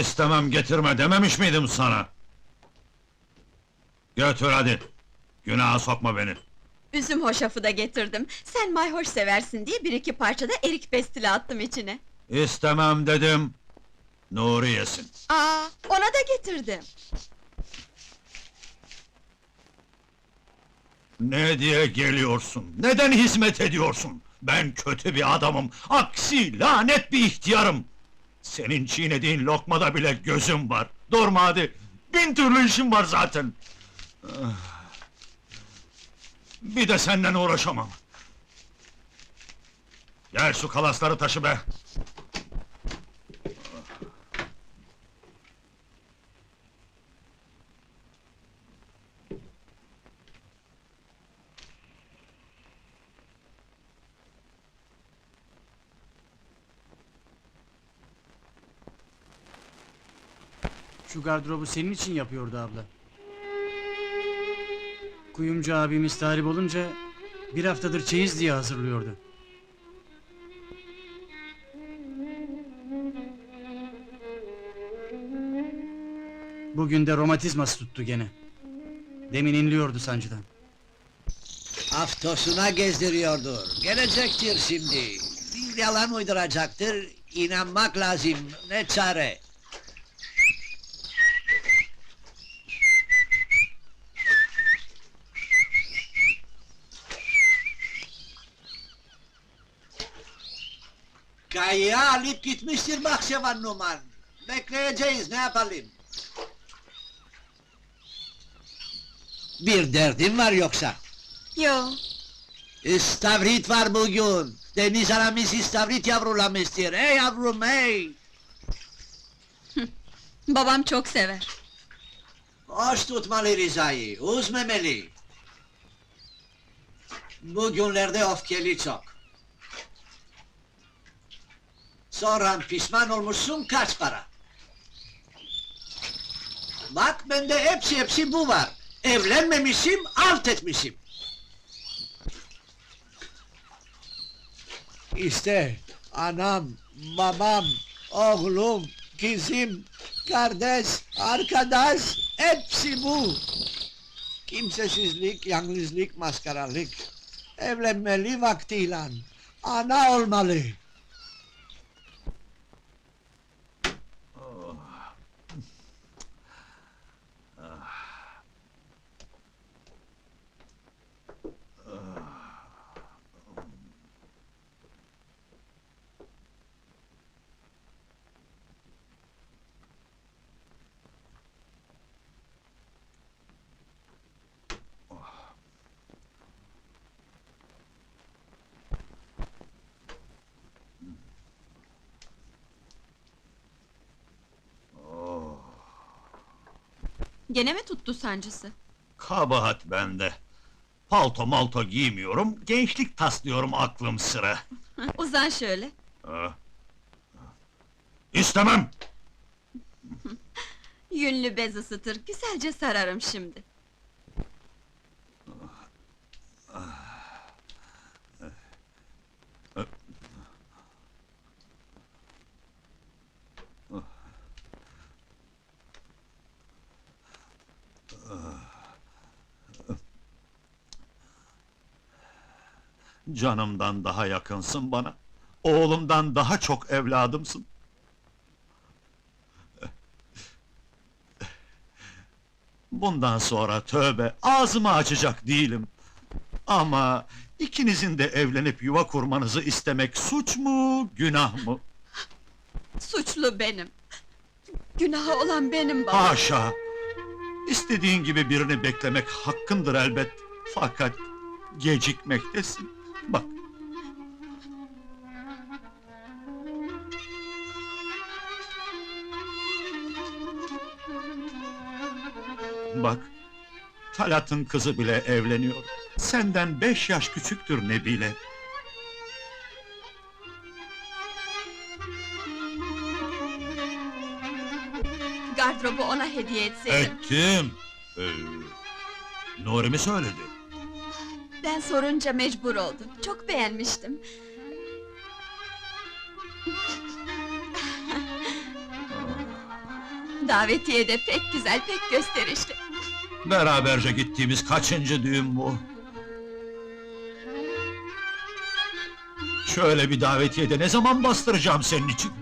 İstemem getirme dememiş miydim sana? Götür hadi. Günaha sokma beni. Üzüm hoşafı da getirdim. Sen mayhoş seversin diye bir iki parça da erik pestili attım içine. İstemem dedim. Nuri yesin. Aa, ona da getirdim. Ne diye geliyorsun? Neden hizmet ediyorsun? Ben kötü bir adamım. Aksi lanet bir ihtiyarım. Senin çiğnediğin lokmada bile gözüm var. Durma hadi. Bin türlü işim var zaten. Ah. Bir de senden uğraşamam. Gel şu kalasları taşı be. Şu gardırobu senin için yapıyordu abla. Kuyumcu abimiz talip olunca bir haftadır çeyiz diye hazırlıyordu. Bugün de romatizması tuttu gene. Demin inliyordu sancıdan. Aftosuna gezdiriyordur. Gelecektir şimdi. Bir yalan uyduracaktır. İnanmak lazım. Ne çare? Kayıya alıp gitmiştir Bahçevan Numan. Bekleyeceğiz, ne yapalım? Bir derdin var yoksa? Yo, İstavrit var bugün. Deniz anamız istavrit yavrulamıştır. Ey yavrum ey! babam çok sever. Hoş tutmalı Rıza'yı, üzmemeli. Bugünlerde öfkeli çok. Sonra pişman olmuşsun kaç para? Bak bende hepsi hepsi bu var. Evlenmemişim, alt etmişim. İşte anam, babam, oğlum, kızım, kardeş, arkadaş, hepsi bu. Kimsesizlik, yalnızlık, maskaralık. Evlenmeli vaktiyle. Ana olmalı. Gene mi tuttu sancısı? Kabahat bende. Palto malto giymiyorum, gençlik taslıyorum aklım sıra. Uzan şöyle. Ha? İstemem! Yünlü bez ısıtır, güzelce sararım şimdi. Canımdan daha yakınsın bana. Oğlumdan daha çok evladımsın. Bundan sonra tövbe, ağzımı açacak değilim. Ama ikinizin de evlenip yuva kurmanızı istemek suç mu, günah mı? Suçlu benim. Günahı olan benim babam. Haşa! İstediğin gibi birini beklemek hakkındır elbet. Fakat gecikmektesin. Bak, bak. Talat'ın kızı bile evleniyor. Senden beş yaş küçüktür Nebile. Gardırobu ona hediye etseydim. Ettim. Ee, Nuri mi söyledi? Ben sorunca mecbur oldum. Çok beğenmiştim. Davetiye de pek güzel, pek gösterişli. Beraberce gittiğimiz kaçıncı düğün bu? Şöyle bir davetiye de ne zaman bastıracağım senin için?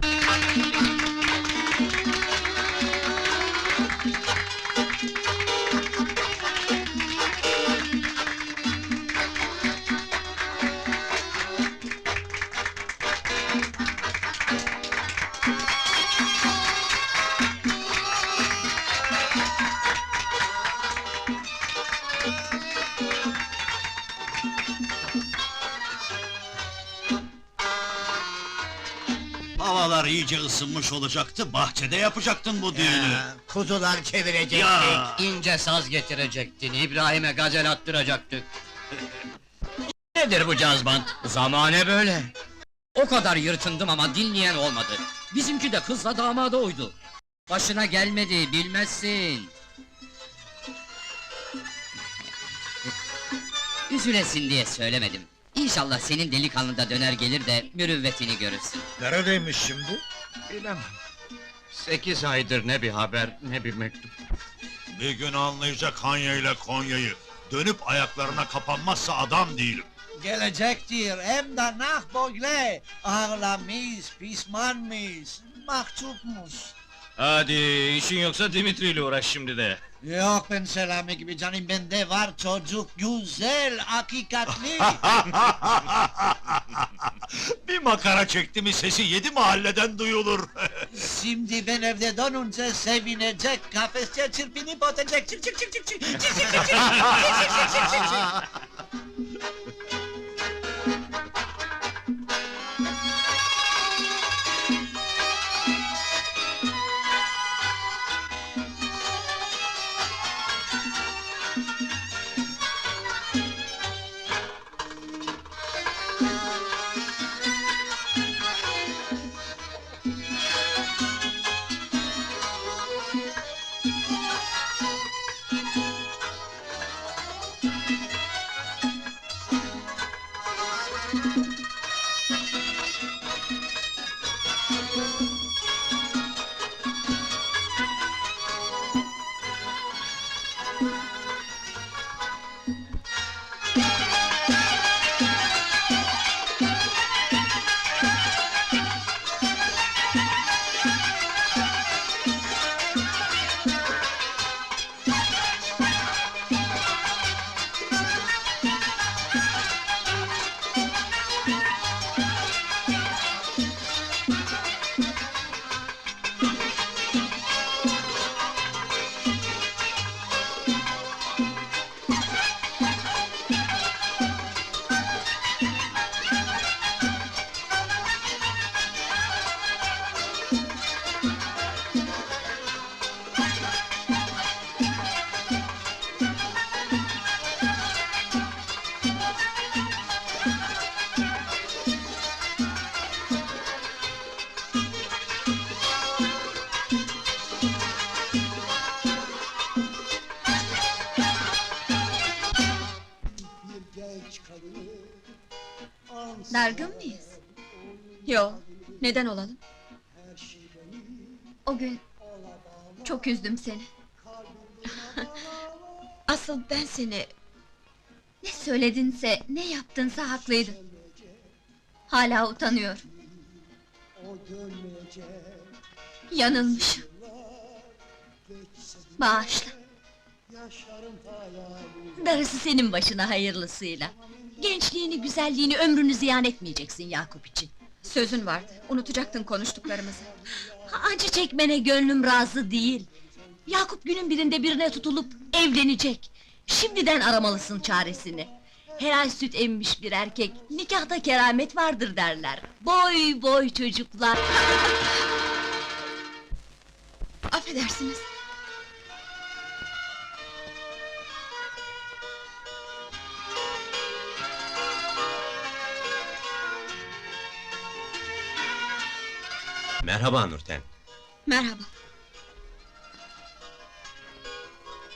Havalar iyice ısınmış olacaktı, bahçede yapacaktın bu düğünü. Kuzular çevirecektik. Ya! İnce saz getirecektin, İbrahim'e gazel attıracaktık. Nedir bu cazband? Zamane böyle. O kadar yırtındım ama dinleyen olmadı. Bizimki de kızla damada uydu. Başına gelmedi, bilmezsin. Üzülesin diye söylemedim. İnşallah senin delikanlı da döner gelir de mürüvvetini görürsün. Neredeymiş şimdi? Bilemem. Sekiz aydır ne bir haber, ne bir mektup. Bir gün anlayacak Hanya ile Konya'yı. Dönüp ayaklarına kapanmazsa adam değilim. Gelecektir hem de nah böyle. Ağlamış, pişmanmış, mahcupmuş. Hadi işin yoksa Dimitri ile uğraş şimdi de. Yok ben Selami gibi canım bende var çocuk güzel, hakikatli. bir makara çekti mi sesi yedi mahalleden duyulur. Şimdi ben evde dönünce sevinecek, kafeste çırpınıp. Çık çık çık çık çık çık çık çık çık çık çık çık çık çık. Dargın mıyız? Yo, neden olalım? O gün çok üzdüm seni. Asıl ben seni... Ne söyledinse, ne yaptınsa haklıydın. Hala utanıyorum. Yanılmışım. Bağışla. Darısı senin başına hayırlısıyla. Gençliğini, güzelliğini, ömrünü ziyan etmeyeceksin Yakup için. Sözün vardı, unutacaktın konuştuklarımızı. Acı çekmene gönlüm razı değil. Yakup günün birinde birine tutulup evlenecek. Şimdiden aramalısın çaresini. Helal süt emmiş bir erkek, nikahta keramet vardır derler. Boy boy çocuklar. Affedersiniz. Merhaba Nurten. Merhaba.